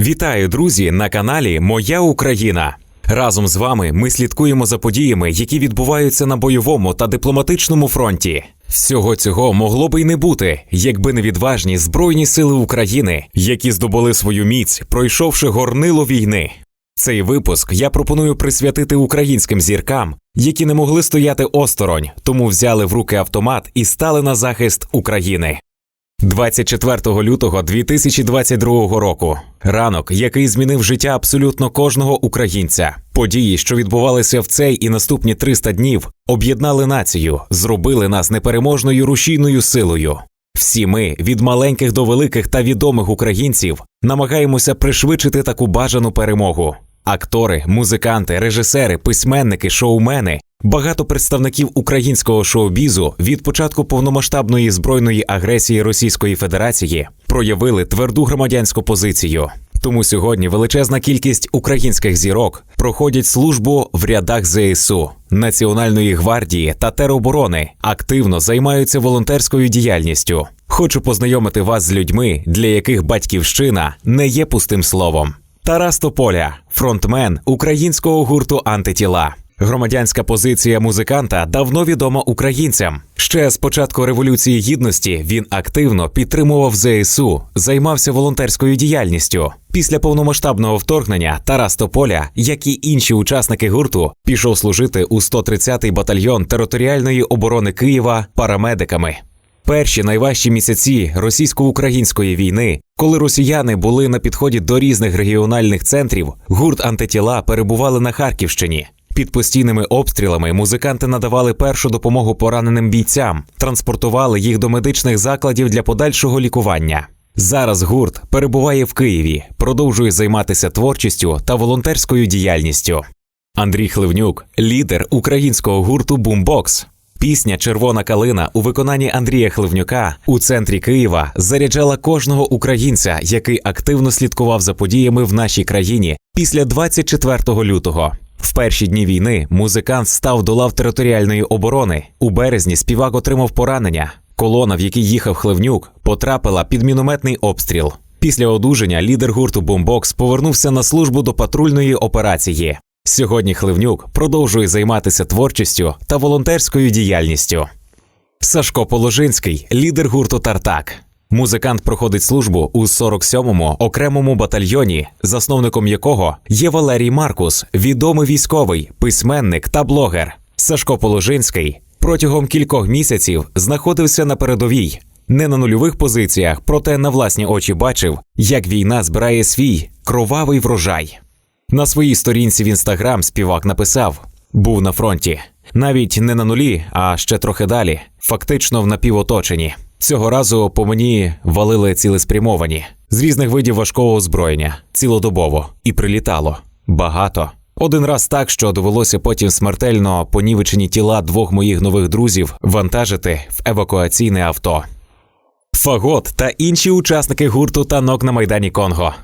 Вітаю, друзі, на каналі Моя Україна. Разом з вами ми слідкуємо за подіями, які відбуваються на бойовому та дипломатичному фронті. Всього цього могло би й не бути, якби не відважні Збройні сили України, які здобули свою міць, пройшовши горнило війни. Цей випуск я пропоную присвятити українським зіркам, які не могли стояти осторонь, тому взяли в руки автомат і стали на захист України. 24 лютого 2022 року. Ранок, який змінив життя абсолютно кожного українця. Події, що відбувалися в цей і наступні 300 днів, об'єднали націю, зробили нас непереможною рушійною силою. Всі ми, від маленьких до великих та відомих українців, намагаємося пришвидшити таку бажану перемогу. Актори, музиканти, режисери, письменники, шоумени, багато представників українського шоу-бізу від початку повномасштабної збройної агресії Російської Федерації проявили тверду громадянську позицію. Тому сьогодні величезна кількість українських зірок проходять службу в рядах ЗСУ, Національної гвардії та тероборони, активно займаються волонтерською діяльністю. Хочу познайомити вас з людьми, для яких батьківщина не є пустим словом. Тарас Тополя, фронтмен українського гурту Антитіла. Громадянська позиція музиканта давно відома українцям. Ще з початку революції гідності він активно підтримував ЗСУ, займався волонтерською діяльністю. Після повномасштабного вторгнення Тарас Тополя, як і інші учасники гурту, пішов служити у 130-й батальйон територіальної оборони Києва парамедиками. Перші найважчі місяці російсько-української війни, коли росіяни були на підході до різних регіональних центрів, гурт антитіла перебували на Харківщині. Під постійними обстрілами музиканти надавали першу допомогу пораненим бійцям, транспортували їх до медичних закладів для подальшого лікування. Зараз гурт перебуває в Києві, продовжує займатися творчістю та волонтерською діяльністю. Андрій Хливнюк лідер українського гурту Бумбокс. Пісня Червона калина у виконанні Андрія Хливнюка у центрі Києва заряджала кожного українця, який активно слідкував за подіями в нашій країні після 24 лютого. В перші дні війни музикант став до лав територіальної оборони. У березні співак отримав поранення. Колона, в якій їхав Хливнюк, потрапила під мінометний обстріл. Після одужання лідер гурту Бумбокс повернувся на службу до патрульної операції. Сьогодні Хливнюк продовжує займатися творчістю та волонтерською діяльністю. Сашко Положинський, лідер гурту Тартак. Музикант проходить службу у 47-му окремому батальйоні, засновником якого є Валерій Маркус, відомий військовий, письменник та блогер. Сашко Положинський протягом кількох місяців знаходився на передовій, не на нульових позиціях, проте на власні очі бачив, як війна збирає свій кровавий врожай. На своїй сторінці в інстаграм співак написав: був на фронті, навіть не на нулі, а ще трохи далі, фактично в напівоточенні. Цього разу по мені валили цілеспрямовані з різних видів важкого озброєння, цілодобово, і прилітало багато. Один раз так, що довелося потім смертельно понівечені тіла двох моїх нових друзів вантажити в евакуаційне авто. Фагот та інші учасники гурту танок на майдані Конго.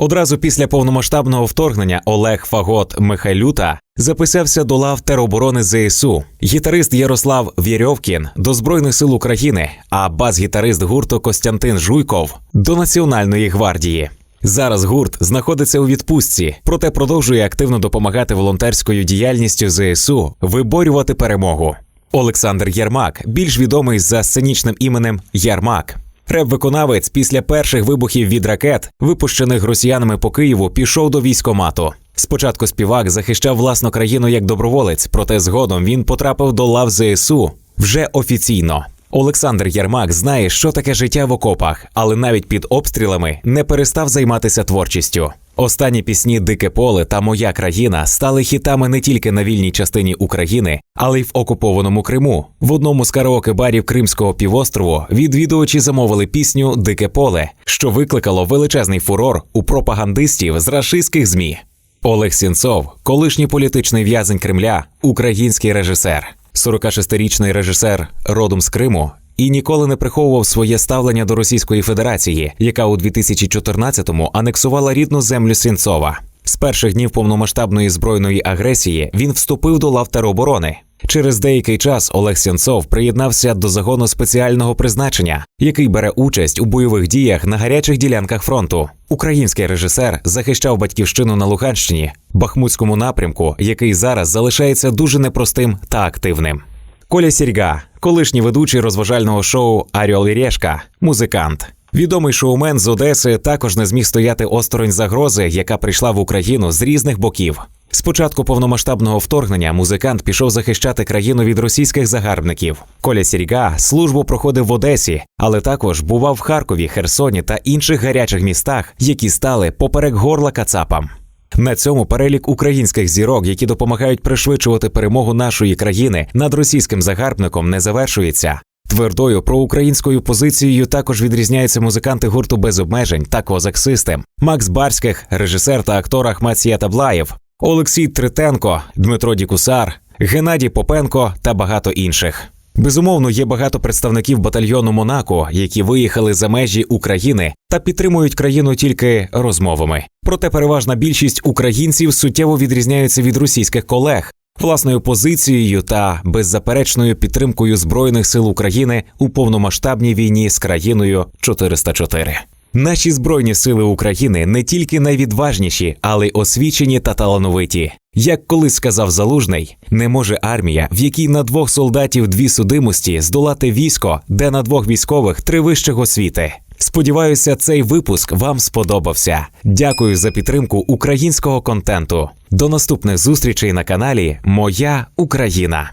Одразу після повномасштабного вторгнення Олег Фагот Михайлюта записався до лав тероборони ЗСУ. Гітарист Ярослав Вєрьовкін до Збройних сил України, а бас-гітарист гурту Костянтин Жуйков до Національної гвардії. Зараз гурт знаходиться у відпустці, проте продовжує активно допомагати волонтерською діяльністю ЗСУ виборювати перемогу. Олександр Єрмак, більш відомий за сценічним іменем Ярмак. Реп-виконавець після перших вибухів від ракет, випущених росіянами по Києву, пішов до військомату. Спочатку співак захищав власну країну як доброволець, проте згодом він потрапив до лав ЗСУ вже офіційно. Олександр Ярмак знає, що таке життя в окопах, але навіть під обстрілами не перестав займатися творчістю. Останні пісні Дике поле та Моя країна стали хітами не тільки на вільній частині України, але й в окупованому Криму. В одному з караоке-барів Кримського півострову відвідувачі замовили пісню Дике поле, що викликало величезний фурор у пропагандистів з рашистських змі. Олег Сінцов, колишній політичний в'язень Кремля, український режисер. 46-річний режисер родом з Криму і ніколи не приховував своє ставлення до Російської Федерації, яка у 2014-му анексувала рідну землю Сінцова. З перших днів повномасштабної збройної агресії він вступив до лав тероборони. Через деякий час Олег Сенцов приєднався до загону спеціального призначення, який бере участь у бойових діях на гарячих ділянках фронту. Український режисер захищав батьківщину на Луганщині, Бахмутському напрямку, який зараз залишається дуже непростим та активним. Коля Сірга, колишній ведучий розважального шоу Аріол і Решка, музикант. Відомий шоумен з Одеси також не зміг стояти осторонь загрози, яка прийшла в Україну з різних боків. З початку повномасштабного вторгнення музикант пішов захищати країну від російських загарбників. Коля Сірга службу проходив в Одесі, але також бував в Харкові, Херсоні та інших гарячих містах, які стали поперек горла Кацапам. На цьому перелік українських зірок, які допомагають пришвидшувати перемогу нашої країни над російським загарбником, не завершується. Твердою проукраїнською позицією також відрізняються музиканти гурту без обмежень та Козак Систем, Макс Барських, режисер та актор Ахмат Сіятаблаєв, Олексій Тритенко, Дмитро Дікусар, Геннадій Попенко та багато інших. Безумовно, є багато представників батальйону Монако, які виїхали за межі України та підтримують країну тільки розмовами. Проте переважна більшість українців суттєво відрізняються від російських колег власною позицією та беззаперечною підтримкою збройних сил України у повномасштабній війні з країною 404. Наші збройні сили України не тільки найвідважніші, але й освічені та талановиті. Як колись сказав Залужний, не може армія, в якій на двох солдатів дві судимості здолати військо, де на двох військових три вищих освіти. Сподіваюся, цей випуск вам сподобався. Дякую за підтримку українського контенту. До наступних зустрічей на каналі Моя Україна.